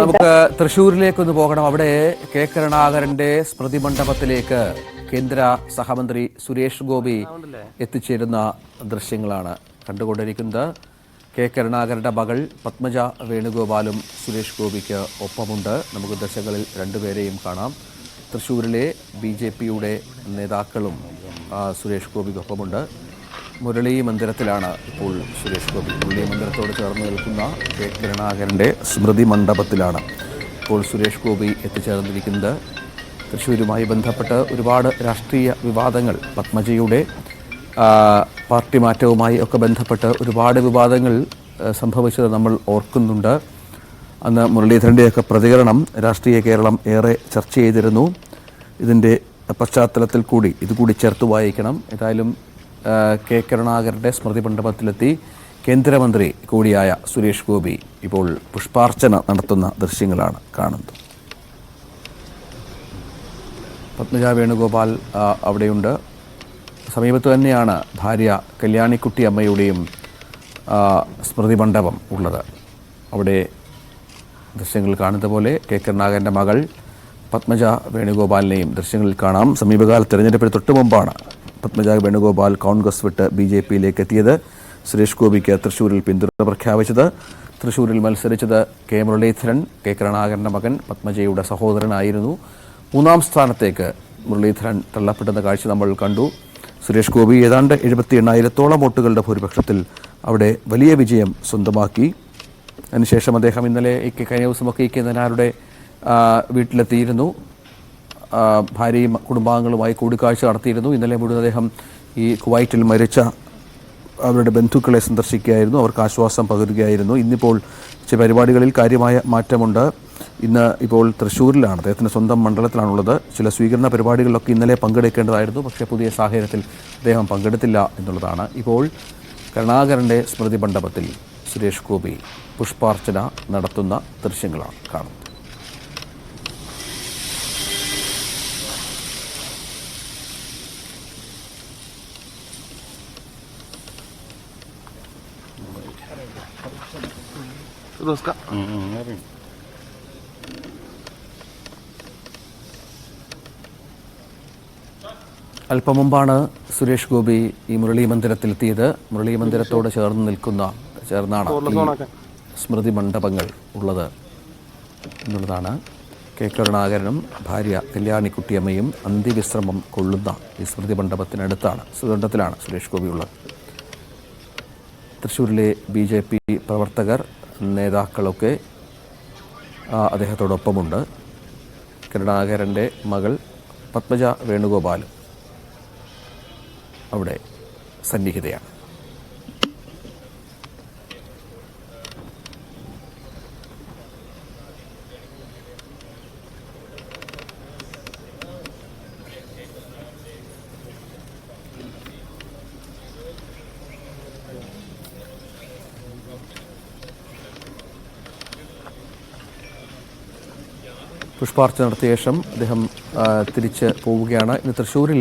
നമുക്ക് തൃശ്ശൂരിലേക്കൊന്ന് പോകണം. അവിടെ കെ കരുണാകരന്റെ സ്മൃതി മണ്ഡപത്തിലേക്ക് കേന്ദ്ര സഹമന്ത്രി സുരേഷ് ഗോപി എത്തിച്ചേരുന്ന ദൃശ്യങ്ങളാണ് കണ്ടുകൊണ്ടിരിക്കുന്നത്. കെ കരുണാകരന്റെ മകൾ പത്മജ വേണുഗോപാലും സുരേഷ് ഗോപിക്ക് ഒപ്പമുണ്ട്. നമുക്ക് ദശകളിൽ രണ്ടുപേരെയും കാണാം. തൃശ്ശൂരിലെ ബി ജെ പിയുടെ നേതാക്കളും സുരേഷ് ഗോപിക്കൊപ്പമുണ്ട്. മുരളി മന്ദിരത്തിലാണ് ഇപ്പോൾ സുരേഷ് ഗോപി. മുരളി മന്ദിരത്തോട് ചേർന്ന് നിൽക്കുന്ന കെ കരുണാകരന്റെ സ്മൃതി മണ്ഡപത്തിലാണ് ഇപ്പോൾ സുരേഷ് ഗോപി എത്തിച്ചേർന്നിരിക്കുന്നത്. തൃശ്ശൂരുമായി ബന്ധപ്പെട്ട് ഒരുപാട് രാഷ്ട്രീയ വിവാദങ്ങൾ പത്മജിയുടെ പാർട്ടി മാറ്റവുമായി ഒക്കെ ബന്ധപ്പെട്ട് ഒരുപാട് വിവാദങ്ങൾ സംഭവിച്ചത് നമ്മൾ ഓർക്കുന്നുണ്ട്. അന്ന് മുരളീധരന്റെയൊക്കെ പ്രതികരണം രാഷ്ട്രീയ കേരളം ഏറെ ചർച്ച ചെയ്തിരുന്നു. ഇതിന്റെ പശ്ചാത്തലത്തിൽ കൂടി ഇതുകൂടി ചേർത്ത് വായിക്കണം. ഏതായാലും കെ കരുണാകരന്റെ സ്മൃതി മണ്ഡപത്തിലെത്തി കേന്ദ്രമന്ത്രി കൂടിയായ സുരേഷ് ഗോപി ഇപ്പോൾ പുഷ്പാർച്ചന നടത്തുന്ന ദൃശ്യങ്ങളാണ് കാണുന്നത്. പത്മജ വേണുഗോപാൽ അവിടെയുണ്ട്. സമീപത്ത് തന്നെയാണ് ഭാര്യ കല്യാണിക്കുട്ടി അമ്മയുടെയും സ്മൃതി മണ്ഡപം ഉള്ളത്. അവിടെ ദൃശ്യങ്ങൾ കാണുന്ന പോലെ കെ കരുണാകരന്റെ മകൾ പത്മജ വേണുഗോപാലിനെയും ദൃശ്യങ്ങളിൽ കാണാം. സമീപകാല തെരഞ്ഞെടുപ്പിന് തൊട്ടു മുമ്പാണ് പത്മജ വേണുഗോപാൽ കോൺഗ്രസ് വിട്ട് ബി ജെ പിയിലേക്ക് എത്തിയത് സുരേഷ് ഗോപിക്ക് തൃശൂരിൽ പിന്തുണ പ്രഖ്യാപിച്ചത്. തൃശൂരിൽ മത്സരിച്ചത് കെ മുരളീധരൻ കെ കരുണാകരന്റെ മകൻ പത്മജയുടെ സഹോദരനായിരുന്നു. മൂന്നാം സ്ഥാനത്തേക്ക് മുരളീധരൻ തള്ളപ്പെടുന്ന കാഴ്ച നമ്മൾ കണ്ടു. സുരേഷ് ഗോപി ഏതാണ്ട് എഴുപത്തി എണ്ണായിരത്തോളം വോട്ടുകളുടെ ഭൂരിപക്ഷത്തിൽ അവിടെ വലിയ വിജയം സ്വന്തമാക്കി. അതിനുശേഷം അദ്ദേഹം ഇന്നലെ കഴിഞ്ഞ ദിവസമൊക്കെ ഈ കെ വീട്ടിലെത്തിയിരുന്നു. ഭാര്യയും കുടുംബാംഗങ്ങളുമായി കൂടിക്കാഴ്ച നടത്തിയിരുന്നു. ഇന്നലെ മുഴുവൻ അദ്ദേഹം ഈ കുവൈറ്റിൽ മരിച്ച അവരുടെ ബന്ധുക്കളെ സന്ദർശിക്കുകയായിരുന്നു. അവർക്ക് ആശ്വാസം പകരുകയായിരുന്നു. ഇന്നിപ്പോൾ ചില പരിപാടികളിൽ കാര്യമായ മാറ്റമുണ്ട്. ഇന്ന് ഇപ്പോൾ തൃശ്ശൂരിലാണ്. അദ്ദേഹത്തിന്റെ സ്വന്തം മണ്ഡലത്തിലാണുള്ളത്. ചില സ്വീകരണ പരിപാടികളിലൊക്കെ ഇന്നലെ പങ്കെടുക്കേണ്ടതായിരുന്നു. പക്ഷേ പുതിയ സാഹചര്യത്തിൽ അദ്ദേഹം പങ്കെടുത്തില്ല എന്നുള്ളതാണ്. ഇപ്പോൾ കരുണാകരന്റെ സ്മൃതി മണ്ഡപത്തിൽ സുരേഷ് ഗോപി പുഷ്പാർച്ചന നടത്തുന്ന ദൃശ്യങ്ങളാണ് കാണുന്നത്. അല്പം മുമ്പാണ് സുരേഷ് ഗോപി ഈ മുരളി മന്ദിരത്തിലെത്തിയത്. മുരളി മന്ദിരത്തോട് ചേർന്ന് നിൽക്കുന്ന ചേർന്നാണ് സ്മൃതി മണ്ഡപങ്ങൾ ഉള്ളത് എന്നുള്ളതാണ് കെ കരുണാകരനും ഭാര്യ കല്യാണിക്കുട്ടിയമ്മയും അന്ത്യവിശ്രമം കൊള്ളുന്ന ഈ സ്മൃതി മണ്ഡപത്തിനടുത്താണ് സുഗന്ധത്തിലാണ് സുരേഷ് ഗോപി ഉള്ളത്. തൃശ്ശൂരിലെ ബി ജെ പി പ്രവർത്തകർ നേതാക്കളൊക്കെ അദ്ദേഹത്തോടൊപ്പമുണ്ട്. കരുണാകരന്റെ മകൾ പത്മജ വേണുഗോപാലും അവിടെ സന്നിഹിതയാണ്. പുഷ്പാർച്ചന നടത്തിയ ശേഷം അദ്ദേഹം തിരിച്ച് പോവുകയാണ്. ഇന്ന് തൃശ്ശൂരിൽ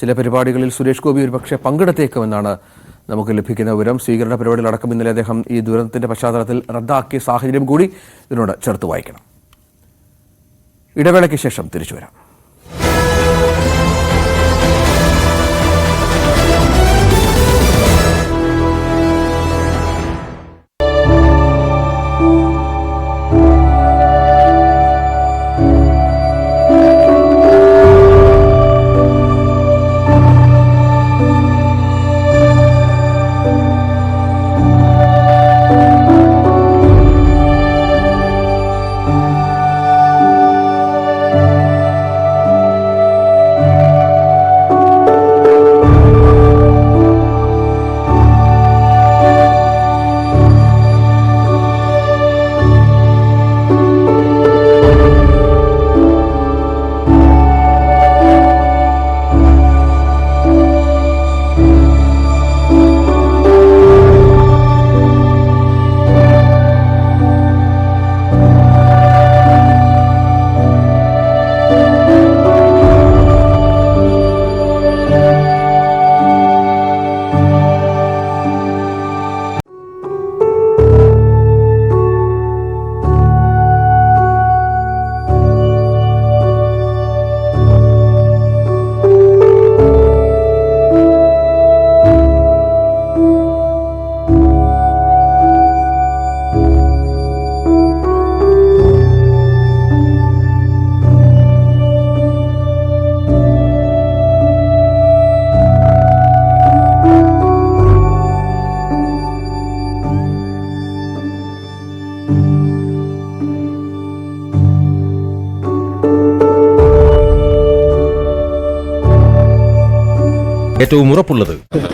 ചില പരിപാടികളിൽ സുരേഷ് ഗോപി ഒരു പക്ഷേ പങ്കെടുത്തേക്കുമെന്നാണ് നമുക്ക് ലഭിക്കുന്ന വിവരം. സ്വീകരണ പരിപാടികളടക്കം ഇന്നലെ അദ്ദേഹം ഈ ദുരന്തത്തിന്റെ പശ്ചാത്തലത്തിൽ റദ്ദാക്കിയ സാഹചര്യം കൂടി ഇതിനോട് ചേർത്ത് വായിക്കണം. ഇടവേളയ്ക്ക് ശേഷം തിരിച്ചു വരാം. ഏറ്റവും ഉറപ്പുള്ളത്. ഞാൻ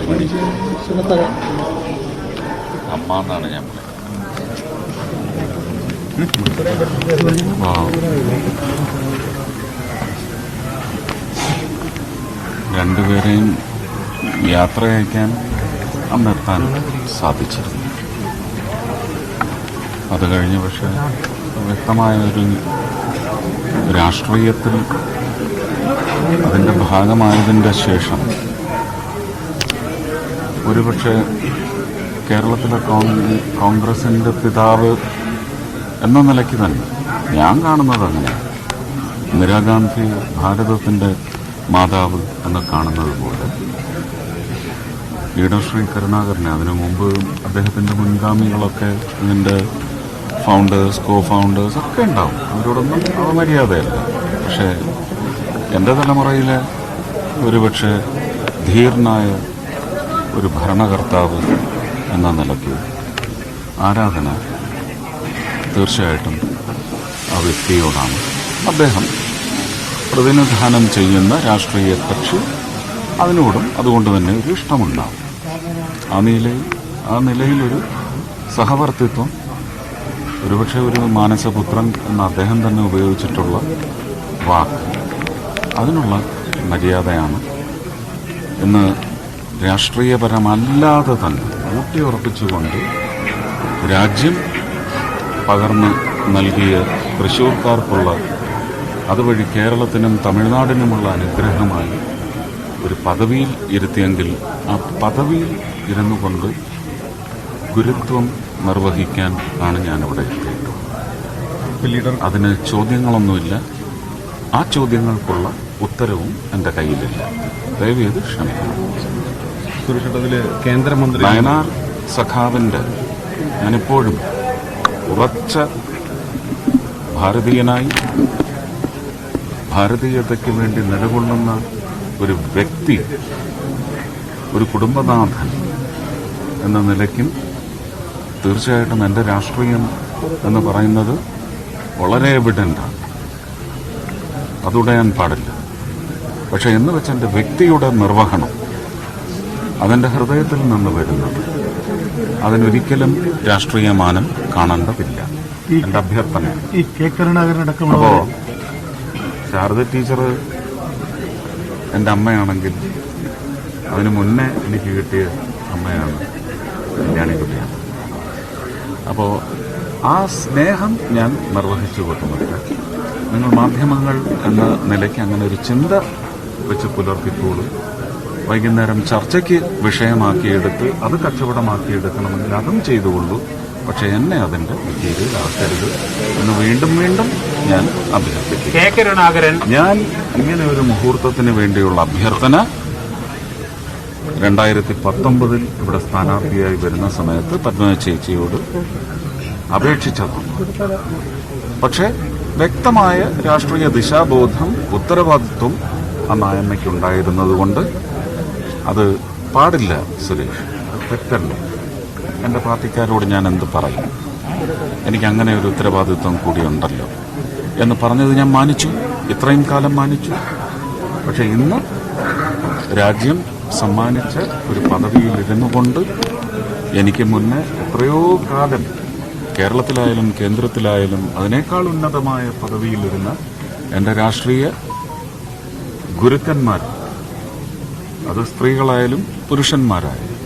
രണ്ടുപേരെയും യാത്ര അയക്കാൻ അന്നെത്താൻ സാധിച്ചിരുന്നു. അത് കഴിഞ്ഞ് പക്ഷെ വ്യക്തമായ ഒരു രാഷ്ട്രീയത്തിൽ അതിന്റെ ഭാഗമായതിന്റെ ശേഷം ഒരുപക്ഷെ കേരളത്തിലെ കോൺഗ്രസിന്റെ പിതാവ് എന്ന നിലയ്ക്ക് തന്നെ ഞാൻ കാണുന്നത് അങ്ങനെ. ഇന്ദിരാഗാന്ധി ഭാരതത്തിന്റെ മാതാവ് എന്ന് കാണുന്നത് പോലെ. ലീഡർ ശ്രീ കരുണാകരനെ അതിനു മുമ്പ് അദ്ദേഹത്തിന്റെ മുൻഗാമികളൊക്കെ ഇതിന്റെ ഫൗണ്ടേഴ്സ് കോ ഫൗണ്ടേഴ്സ് ഒക്കെ ഉണ്ടാവും. അവരോടൊന്നും അവമര്യാദയല്ല. പക്ഷേ എന്റെ തലമുറയിലെ ഒരുപക്ഷെ ധീർനായ ഒരു ഭരണകർത്താവ് എന്ന നിലയ്ക്ക് ആരാധന തീർച്ചയായിട്ടും ആ വ്യക്തിയോടാണ്. അദ്ദേഹം പ്രതിനിധാനം ചെയ്യുന്ന രാഷ്ട്രീയ കക്ഷി അതിനോടും അതുകൊണ്ട് തന്നെ ഒരു ഇഷ്ടമുണ്ടാവും. ആ നിലയിൽ ആ നിലയിലൊരു സഹവർത്തിത്വം ഒരുപക്ഷെ ഒരു മാനസപുത്രൻ എന്ന അദ്ദേഹം തന്നെ ഉപയോഗിച്ചിട്ടുള്ള വാക്ക് അതിനുള്ള മര്യാദയാണ്. ഇന്ന് രാഷ്ട്രീയപരമല്ലാതെ തന്നെ ഊട്ടിയുറപ്പിച്ചുകൊണ്ട് രാജ്യം പകർന്ന് നൽകിയ തൃശ്ശൂർക്കാർക്കുള്ള അതുവഴി കേരളത്തിനും തമിഴ്നാടിനുമുള്ള അനുഗ്രഹമായി ഒരു പദവിയിൽ ഇരുത്തിയെങ്കിൽ ആ പദവിയിൽ ഇരുന്നു കൊണ്ട് ഗുരുത്വം നിർവഹിക്കാൻ ആണ് ഞാനിവിടെ എത്തിയിട്ടുള്ളത് അതിന് ചോദ്യങ്ങളൊന്നുമില്ല. ആ ചോദ്യങ്ങൾക്കുള്ള ഉത്തരവും എന്റെ കയ്യിലില്ല. ദയവേത് ക്ഷമിക്കണം. സുരക്ഷിതത്തിൽ കേന്ദ്രമന്ത്രി നയനാർ സഖാവിന്റെ ഞാനിപ്പോഴും ഉറച്ച ഭാരതീയനായി ഭാരതീയതയ്ക്ക് വേണ്ടി നിലകൊള്ളുന്ന ഒരു വ്യക്തി ഒരു കുടുംബനാഥൻ എന്ന നിലയ്ക്കും തീർച്ചയായിട്ടും എന്റെ രാഷ്ട്രീയം എന്ന് പറയുന്നത് വളരെ എവിഡന്റാണ് അതുടയാൻ പാടില്ല. പക്ഷെ എന്ന് വെച്ച് എന്റെ വ്യക്തിയുടെ നിർവഹണം അതെന്റെ ഹൃദയത്തിൽ നിന്ന് വരുന്നത്. അതിനൊരിക്കലും രാഷ്ട്രീയമാനം കാണേണ്ടതില്ല. എന്റെ അഭ്യർത്ഥന. ഈ കെ അപ്പോ ശാരദ ടീച്ചർ എന്റെ അമ്മയാണെങ്കിൽ അതിനു മുന്നേ എനിക്ക് കിട്ടിയ അമ്മയാണ് കല്യാണിക്കുട്ടിയാണ് അപ്പോ ആ സ്നേഹം ഞാൻ നിർവഹിച്ചു കൊടുക്കുന്നുണ്ട് നിങ്ങൾ മാധ്യമങ്ങൾ എന്ന നിലയ്ക്ക് അങ്ങനെ ഒരു ചിന്ത വെച്ച് പുലർത്തിക്കോളൂ. വൈകുന്നേരം ചർച്ചയ്ക്ക് വിഷയമാക്കിയെടുത്ത് അത് കച്ചവടമാക്കിയെടുക്കണമെങ്കിൽ അതും ചെയ്തുകൊള്ളൂ. പക്ഷെ എന്നെ അതിന്റെ കീഴിലാക്കരുത് എന്ന് വീണ്ടും വീണ്ടും ഞാൻ അഭ്യർത്ഥിക്കും ഞാൻ ഇങ്ങനെ ഒരു മുഹൂർത്തത്തിന് വേണ്ടിയുള്ള അഭ്യർത്ഥന രണ്ടായിരത്തി പത്തൊമ്പതിൽ ഇവിടെ സ്ഥാനാർത്ഥിയായി വരുന്ന സമയത്ത് പത്മ ചേച്ചിയോട് അപേക്ഷിച്ചതാണ്. പക്ഷേ വ്യക്തമായ രാഷ്ട്രീയ ദിശാബോധം ഉത്തരവാദിത്വം ആ നായമ്മയ്ക്കുണ്ടായിരുന്നതുകൊണ്ട് അത് പാടില്ല സുരേഷ്. തെറ്റല്ലേ എന്റെ പാർട്ടിക്കാരോട് ഞാൻ എന്ത് പറയും? എനിക്ക് അങ്ങനെ ഒരു ഉത്തരവാദിത്വം കൂടിയുണ്ടല്ലോ എന്ന് പറഞ്ഞത് ഞാൻ മാനിച്ചു. ഇത്രയും കാലം മാനിച്ചു. പക്ഷെ ഇന്ന് രാജ്യം സമ്മാനിച്ച ഒരു പദവിയിൽ ഇരുന്നു കൊണ്ട് എനിക്ക് മുന്നേ എത്രയോ കാലം കേരളത്തിലായാലും കേന്ദ്രത്തിലായാലും അതിനേക്കാൾ ഉന്നതമായ പദവിയിലിരുന്ന എന്റെ രാഷ്ട്രീയ ഗുരുക്കന്മാർ അത് സ്ത്രീകളായാലും പുരുഷന്മാരായാലും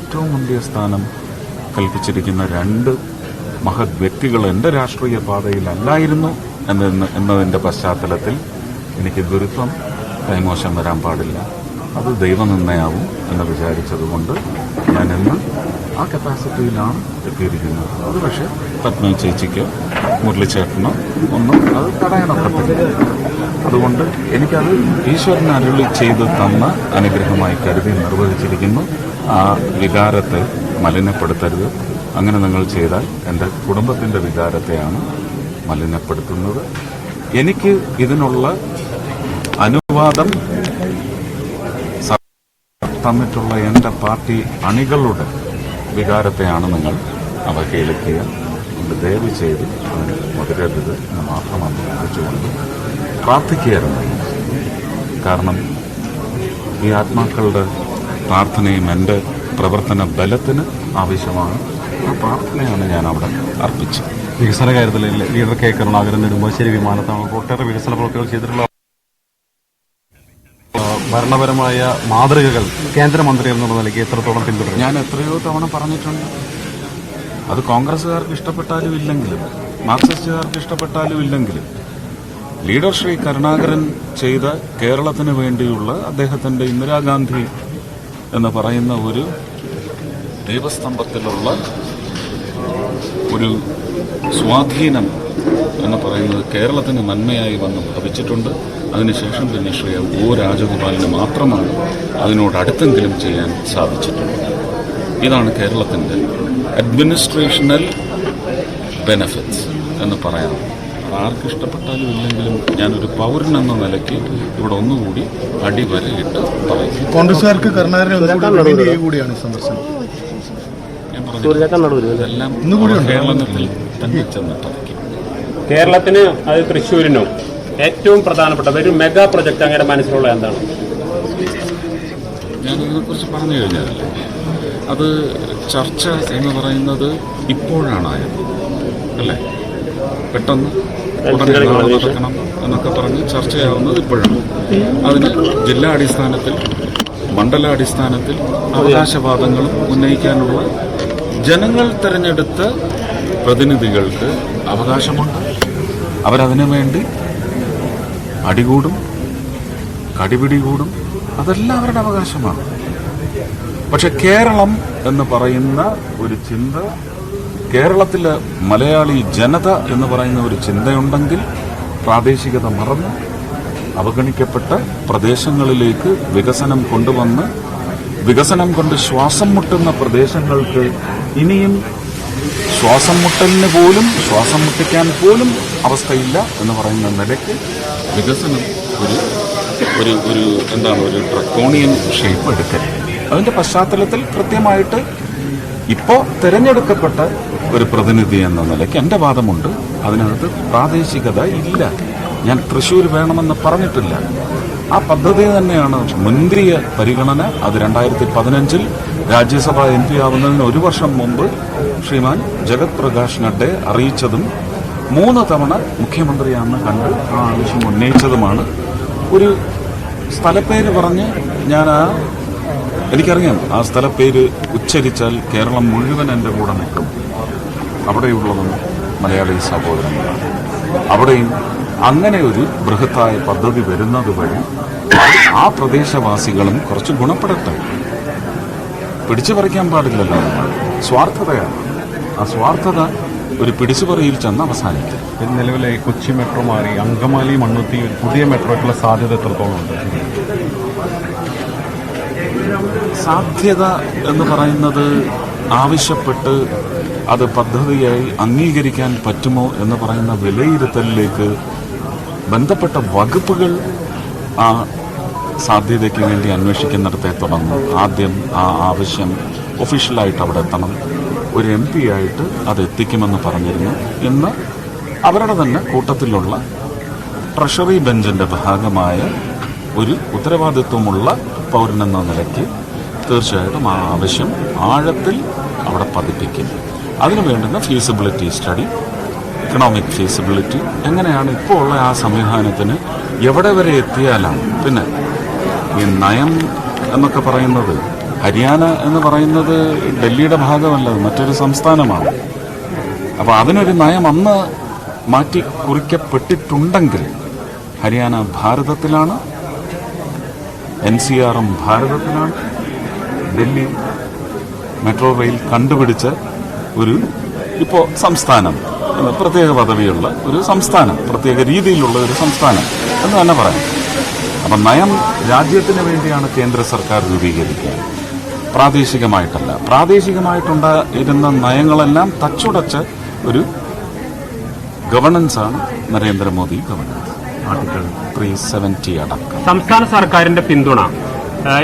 ഏറ്റവും വലിയ സ്ഥാനം കൽപ്പിച്ചിരിക്കുന്ന രണ്ട് മഹത് വ്യക്തികൾ എന്റെ രാഷ്ട്രീയ പാതയിലല്ലായിരുന്നു എന്ന എന്നതിന്റെ പശ്ചാത്തലത്തിൽ എനിക്ക് ഗുരുത്വം കൈമോശം വരാൻ പാടില്ല. അത് ദൈവനിർണയാവും എന്ന് വിചാരിച്ചതുകൊണ്ട് ഞാൻ ഇന്ന് ആ കപ്പാസിറ്റിയിലാണ് എത്തിയിരിക്കുന്നത്. അത് പക്ഷേ പത്മ ചേച്ചിക്കോ മുരളിച്ചേട്ടനോ ഒന്നും അത് തടയാനൊക്കത്തില്ല അതുകൊണ്ട് എനിക്കത് ഈശ്വരൻ അരുളി ചെയ്ത് തന്ന അനുഗ്രഹമായി കരുതി നിർവഹിച്ചിരിക്കുന്നു. ആ വികാരത്തെ മലിനപ്പെടുത്തരുത്. അങ്ങനെ നിങ്ങൾ ചെയ്താൽ എന്റെ കുടുംബത്തിന്റെ വികാരത്തെയാണ് മലിനപ്പെടുത്തുന്നത്. എനിക്ക് ഇതിനുള്ള അനുവാദം തന്നിട്ടുള്ള എന്റെ പാർട്ടി അണികളുടെ വികാരത്തെയാണ് നിങ്ങൾ അവഹേളിക്കുക. ദയവ് ചെയ്ത് അതിന് മുതരരുത് എന്ന് മാത്രമാണ് അഭ്യർത്ഥിച്ചുകൊണ്ട് പ്രാർത്ഥിക്കുകയായിരുന്നു. കാരണം ഈ ആത്മാക്കളുടെ പ്രാർത്ഥനയും എന്റെ പ്രവർത്തന ബലത്തിന് ആവശ്യമാണ്. ആ പ്രാർത്ഥനയാണ് ഞാൻ അവിടെ അർപ്പിച്ചത്. വികസന കാര്യത്തിൽ ലീഡർ കെ. കരുണാകരൻ നെടുമ്പാശ്ശേരി വിമാനത്താവളം ഒട്ടേറെ വികസന പ്രവർത്തികൾ ചെയ്തിട്ടുള്ള ഭരണപരമായ മാതൃകകൾ കേന്ദ്രമന്ത്രി എന്നുള്ള നിലയ്ക്ക് എത്രത്തോളം പിന്തുടരും? ഞാൻ എത്രയോ തവണ പറഞ്ഞിട്ടുണ്ട്. അത് കോൺഗ്രസ്സുകാർക്ക് ഇഷ്ടപ്പെട്ടാലും ഇല്ലെങ്കിലും മാർക്സിസ്റ്റുകാർക്ക് ഇഷ്ടപ്പെട്ടാലും ഇല്ലെങ്കിലും ലീഡർ ശ്രീ കരുണാകരൻ ചെയ്ത കേരളത്തിന് വേണ്ടിയുള്ള അദ്ദേഹത്തിന്റെ ഇന്ദിരാഗാന്ധി എന്ന് പറയുന്ന ഒരു ദീപസ്തംഭത്തിലുള്ള ഒരു സ്വാധീനം എന്ന് പറയുന്നത് കേരളത്തിന് നന്മയായി വന്ന് ഭവിച്ചിട്ടുണ്ട്. അതിനുശേഷം പിന്നെ ശ്രീ ഒ രാജഗോപാലിന് മാത്രമാണ് അതിനോട് അടുത്തെങ്കിലും ചെയ്യാൻ സാധിച്ചിട്ടുള്ളത്. ഇതാണ് കേരളത്തിന്റെ അഡ്മിനിസ്ട്രേഷണൽ ബെനഫിറ്റ്സ് എന്ന് പറയാം. ആർക്ക് ഇഷ്ടപ്പെട്ടാലും ഇല്ലെങ്കിലും ഞാനൊരു പൗരൻ എന്ന നിലയ്ക്ക് ഇവിടെ ഒന്നുകൂടി അടിവരയിട്ട് പറയും. കോൺഗ്രസുകാർക്ക് കരുണാകരനെ കൂടിയാണ് സന്ദർശനം. ഇതെല്ലാം കേരളത്തിൽ തന്നെ ചെന്ന് കേരളത്തിന് അത് തൃശ്ശൂരിനും ഏറ്റവും പ്രധാനപ്പെട്ട ഒരു മെഗാ പ്രൊജക്ട് അങ്ങയുടെ മനസ്സിലുള്ള എന്താണ്? ഞാൻ ഇതിനെക്കുറിച്ച് പറഞ്ഞു കഴിഞ്ഞതല്ലേ അത് ചർച്ച എന്ന് പറയുന്നത് ഇപ്പോഴാണായത് അല്ലേ? പെട്ടെന്ന് ഉടനെ നടക്കണം എന്നൊക്കെ പറഞ്ഞ് ചർച്ചയാവുന്നത് ഇപ്പോഴാണ്. അതിന് ജില്ലാ അടിസ്ഥാനത്തിൽ മണ്ഡലാടിസ്ഥാനത്തിൽ അവകാശവാദങ്ങളും ഉന്നയിക്കാനുള്ള ജനങ്ങൾ തിരഞ്ഞെടുത്ത പ്രതിനിധികൾക്ക് അവകാശമുണ്ട്. അവരതിനു വേണ്ടി അടികൂടും കടിപിടി കൂടും അതെല്ലാം അവരുടെ അവകാശമാണ്. പക്ഷെ കേരളം എന്ന് പറയുന്ന ഒരു ചിന്ത കേരളത്തിലെ മലയാളി ജനത എന്ന് പറയുന്ന ഒരു ചിന്തയുണ്ടെങ്കിൽ പ്രാദേശികത മറന്ന് അവഗണിക്കപ്പെട്ട പ്രദേശങ്ങളിലേക്ക് വികസനം കൊണ്ടുവന്ന് വികസനം കൊണ്ട് ശ്വാസം മുട്ടുന്ന പ്രദേശങ്ങൾക്ക് ഇനിയും ശ്വാസം മുട്ടലിന് പോലും ശ്വാസം മുട്ടിക്കാൻ പോലും അവസ്ഥയില്ല എന്ന് പറയുന്ന നിലയ്ക്ക് വികസനം ഒരു ഒരു ഒരു എന്താണ് ഒരു ട്രക്കോണിയൻ ഷേപ്പ് എടുക്കൽ അതിന്റെ പശ്ചാത്തലത്തിൽ കൃത്യമായിട്ട് ഇപ്പോൾ തിരഞ്ഞെടുക്കപ്പെട്ട ഒരു പ്രതിനിധി എന്ന നിലയ്ക്ക് എന്റെ വാദമുണ്ട്. അതിനകത്ത് പ്രാദേശികത ഇല്ല. ഞാൻ തൃശ്ശൂർ വേണമെന്ന് പറഞ്ഞിട്ടില്ല. ആ പദ്ധതി തന്നെയാണ് മുന്തിയ പരിഗണന. അത് രണ്ടായിരത്തി പതിനഞ്ചിൽ രാജ്യസഭ എം പി ആവുന്നതിന് ഒരു വർഷം മുമ്പ് ശ്രീമാൻ ജഗത് പ്രകാശ് നഡ്ഡയെ അറിയിച്ചതും മൂന്ന് തവണ മുഖ്യമന്ത്രിയാണെന്ന് കണ്ട് ആ ആവശ്യം ഉന്നയിച്ചതുമാണ്. ഒരു സ്ഥലപ്പേര് പറഞ്ഞ് ഞാൻ ആ എനിക്കറിയാം. ആ സ്ഥലപ്പേര് ഉച്ചരിച്ചാൽ കേരളം മുഴുവൻ എന്റെ കൂടെ നിൽക്കും. അവിടെയുള്ളതും മലയാളി സഹോദരങ്ങളാണ് അവിടെയും അങ്ങനെ ഒരു ബൃഹത്തായ പദ്ധതി വരുന്നത് വഴി ആ പ്രദേശവാസികളും കുറച്ച് ഗുണപ്പെടട്ടെ. പിടിച്ചു പറിക്കാൻ പാടില്ലല്ലോ നമ്മൾ. സ്വാർത്ഥതയാണ്. ആ സ്വാർത്ഥത ഒരു പിടിച്ചുപറിയിൽ ചെന്ന് അവസാനിക്കും. നിലവിലെ കൊച്ചി മെട്രോ മാറി അങ്കമാലി മണ്ണുത്തി ഒരു പുതിയ മെട്രോയ്ക്കുള്ള സാധ്യത എത്രത്തോളം ഉണ്ട് സാധ്യത എന്ന് പറയുന്നത് ആവശ്യപ്പെട്ട് അത് പദ്ധതിയായി അംഗീകരിക്കാൻ പറ്റുമോ എന്ന് പറയുന്ന വിലയിരുത്തലിലേക്ക് ബന്ധപ്പെട്ട വകുപ്പുകൾ ആ സാധ്യതയ്ക്ക് വേണ്ടി അന്വേഷിക്കുന്നിടത്തെ തുടങ്ങും. ആദ്യം ആ ആവശ്യം ഒഫീഷ്യലായിട്ട് അവിടെ എത്തണം. ഒരു എം പി ആയിട്ട് അത് എത്തിക്കുമെന്ന് പറഞ്ഞിരുന്നു. ഇന്ന് അവരുടെ തന്നെ കൂട്ടത്തിലുള്ള ട്രഷറി ബെഞ്ചിന്റെ ഭാഗമായ ഒരു ഉത്തരവാദിത്വമുള്ള പൗരനെന്ന നിലയ്ക്ക് തീർച്ചയായിട്ടും ആ ആവശ്യം ആഴത്തിൽ അവിടെ പതിപ്പിക്കും. അതിനു വേണ്ടുന്ന ഫീസിബിലിറ്റി സ്റ്റഡി ഇക്കണോമിക് ഫീസിബിലിറ്റി എങ്ങനെയാണ് ഇപ്പോൾ ഉള്ള ആ സംവിധാനത്തിന് എവിടെ വരെ എത്തിയാലാണ്. പിന്നെ ഈ നയം എന്നൊക്കെ പറയുന്നത് ഹരിയാന എന്ന് പറയുന്നത് ഡൽഹിയുടെ ഭാഗമല്ല മറ്റൊരു സംസ്ഥാനമാണ്. അപ്പോൾ അതിനൊരു നയം അന്ന് മാറ്റി കുറിക്കപ്പെട്ടിട്ടുണ്ടെങ്കിൽ ഹരിയാന ഭാരതത്തിലാണ് എൻ സി ആറും ഭാരതത്തിലാണ് ഡൽഹി മെട്രോ റെയിൽ കണ്ടുപിടിച്ച ഒരു ഇപ്പോൾ സംസ്ഥാനം പ്രത്യേക പദവിയുള്ള ഒരു സംസ്ഥാനം പ്രത്യേക രീതിയിലുള്ള ഒരു സംസ്ഥാനം എന്ന് തന്നെ പറയാം. അപ്പം നയം രാജ്യത്തിന് വേണ്ടിയാണ് കേന്ദ്ര സർക്കാർ രൂപീകരിക്കുക. പ്രാദേശികമായിട്ടല്ല. പ്രാദേശികമായിട്ടുണ്ടായിരുന്ന നയങ്ങളെല്ലാം തച്ചുടച്ച ഒരു ഗവർണൻസാണ് Narendra Modi governance article three seventy അടക്കം. സംസ്ഥാന സർക്കാരിന്റെ പിന്തുണ.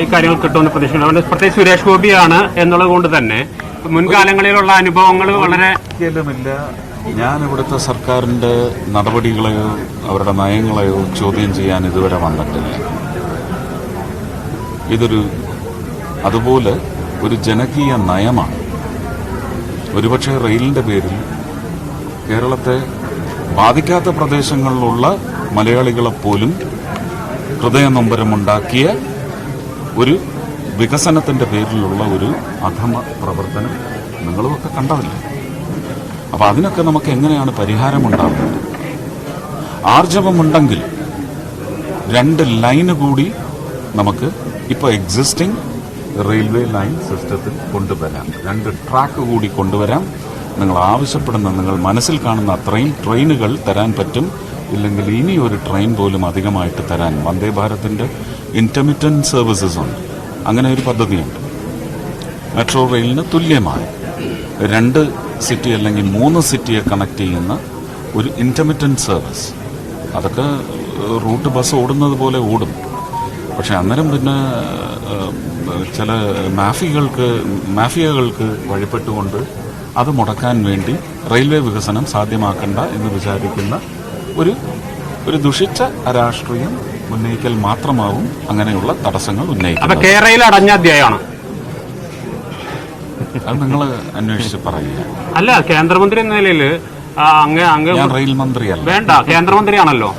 ഈ കാര്യങ്ങൾ കിട്ടുമെന്ന് പ്രതീക്ഷിക്കുന്നു പ്രത്യേകിച്ച് സുരേഷ് ഗോപിയാണ് എന്നുള്ളത് കൊണ്ട് തന്നെ മുൻകാലങ്ങളിലുള്ള അനുഭവങ്ങൾ വളരെ ഞാൻ ഇവിടുത്തെ സർക്കാരിന്റെ നടപടികളെയോ അവരുടെ നയങ്ങളെയോ ചോദ്യം ചെയ്യാൻ ഇതുവരെ വന്നിട്ടില്ല. ഇതൊരു അതുപോലെ ഒരു ജനകീയ നയമാണ്. ഒരുപക്ഷെ റെയിലിന്റെ പേരിൽ കേരളത്തെ ബാധിക്കാത്ത പ്രദേശങ്ങളിലുള്ള മലയാളികളെ പോലും ഹൃദയനൊമ്പരമുണ്ടാക്കിയ ഒരു വികസനത്തിന്റെ പേരിലുള്ള ഒരു അധമ പ്രവർത്തനം നിങ്ങളുമൊക്കെ കണ്ടതല്ലേ? അപ്പൊ അതിനൊക്കെ നമുക്ക് എങ്ങനെയാണ് പരിഹാരമുണ്ടാകുന്നത്? ആർജവമുണ്ടെങ്കിൽ രണ്ട് ലൈന് കൂടി നമുക്ക് ഇപ്പോൾ എക്സിസ്റ്റിംഗ് റെയിൽവേ ലൈൻ സിസ്റ്റത്തിൽ കൊണ്ടുവരാം. രണ്ട് ട്രാക്ക് കൂടി കൊണ്ടുവരാം. നിങ്ങൾ ആവശ്യപ്പെടുന്ന നിങ്ങൾ മനസ്സിൽ കാണുന്ന അത്രയും ട്രെയിനുകൾ തരാൻ പറ്റും. ഇല്ലെങ്കിൽ ഇനി ഒരു ട്രെയിൻ പോലും അധികമായിട്ട് തരാൻ വന്ദേ ഭാരതിന്റെ ഇന്റർമിറ്റന്റ് സർവീസസ് ഉണ്ട്. അങ്ങനെ ഒരു പദ്ധതിയുണ്ട്. മെട്രോ റെയിലിന് തുല്യമായി രണ്ട് സിറ്റി അല്ലെങ്കിൽ മൂന്ന് സിറ്റിയെ കണക്ട് ചെയ്യുന്ന ഒരു ഇന്റർമിറ്റന്റ് സർവീസ് അതൊക്കെ റൂട്ട് ബസ് ഓടുന്നത് പോലെ ഓടും. പക്ഷെ അന്നേരം പിന്നെ ചില മാഫികൾക്ക് മാഫിയകൾക്ക് വഴിപ്പെട്ടുകൊണ്ട് അത് മുടക്കാൻ വേണ്ടി റെയിൽവേ വികസനം സാധ്യമാക്കണ്ട എന്ന് വിചാരിക്കുന്ന ഒരു ഒരു ദുഷിച്ച രാഷ്ട്രീയം ഉന്നയിക്കൽ മാത്രമാവും അങ്ങനെയുള്ള തടസ്സങ്ങൾ ഉന്നയിക്കും ഉന്നയിക്കുന്നത് കേരളയിൽ അടഞ്ഞ അധ്യായമാണ്. അത് നിങ്ങൾ അന്വേഷിച്ച് പറയുക. അല്ല കേന്ദ്രമന്ത്രി എന്ന നിലയിൽ അങ്ങ് അങ്ങ് ഞാൻ റെയിൽ മന്ത്രിയല്ല. വേണ്ട കേന്ദ്രമന്ത്രിയാണല്ലോ.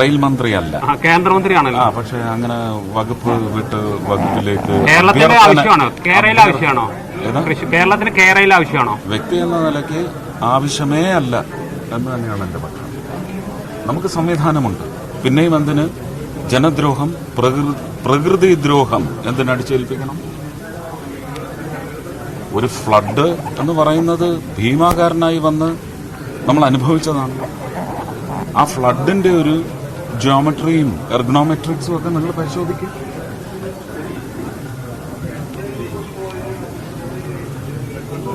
റെയിൽ മന്ത്രിയല്ല. കേന്ദ്രമന്ത്രിയാണല്ലോ. ആ പക്ഷെ അങ്ങനെ വകുപ്പ് വിട്ട് വകുപ്പിലേക്ക് കേരളത്തിന്റെ അഭ്യർത്ഥന- ആവശ്യമാണോ? കേരളയിൽ ആവശ്യമാണോ? കേരളത്തിന് കേരളയിൽ ആവശ്യമാണോ? വ്യക്തി എന്ന നിലയ്ക്ക് ആവശ്യമേ അല്ല എന്ന് തന്നെയാണ് എന്റെ പക്ഷം. നമുക്ക് സംവിധാനമുണ്ട്. പിന്നെയും എന്തിന്? ജനദ്രോഹം പ്രകൃ- പ്രകൃതി ദ്രോഹം എന്തിനടിച്ചേൽപ്പിക്കണം ഒരു ഫ്ലഡ് എന്ന് പറയുന്നത് ഭീമാകാരനായി വന്ന് നമ്മൾ അനുഭവിച്ചതാണ്. ആ ഫ്ലഡിന്റെ ഒരു ജിയോമെട്രിയും എർഗണോമെട്രിക്സും ഒക്കെ നിങ്ങൾ പരിശോധിക്കും.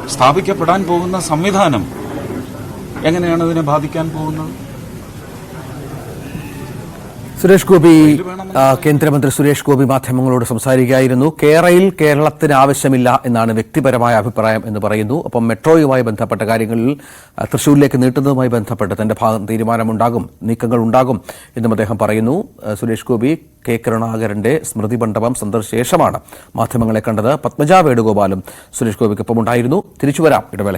സ്ഥാപിക്കപ്പെടാൻ പോകുന്ന സംവിധാനം എങ്ങനെയാണ് അതിനെ ബാധിക്കാൻ പോകുന്നത്? സുരേഷ് ഗോപി കേന്ദ്രമന്ത്രി സുരേഷ് ഗോപി മാധ്യമങ്ങളോട് സംസാരിക്കുകയായിരുന്നു. കേരളയിൽ കേരളത്തിന് ആവശ്യമില്ല എന്നാണ് വ്യക്തിപരമായ അഭിപ്രായം എന്ന് പറയുന്നു. അപ്പം മെട്രോയുമായി ബന്ധപ്പെട്ട കാര്യങ്ങളിൽ തൃശൂരിലേക്ക് നീട്ടുന്നതുമായി ബന്ധപ്പെട്ട് തന്റെ ഭാഗം തീരുമാനമുണ്ടാകും നീക്കങ്ങൾ ഉണ്ടാകും എന്നും അദ്ദേഹം പറയുന്നു. സുരേഷ് ഗോപി കെ കരുണാകരന്റെ സ്മൃതി മണ്ഡപം സന്ദർശിച്ച ശേഷമാണ് മാധ്യമങ്ങളെ കണ്ടത്. പത്മജ വേണുഗോപാലും സുരേഷ് ഗോപിക്കൊപ്പം ഉണ്ടായിരുന്നു തിരിച്ചുവരാം ഇടവേള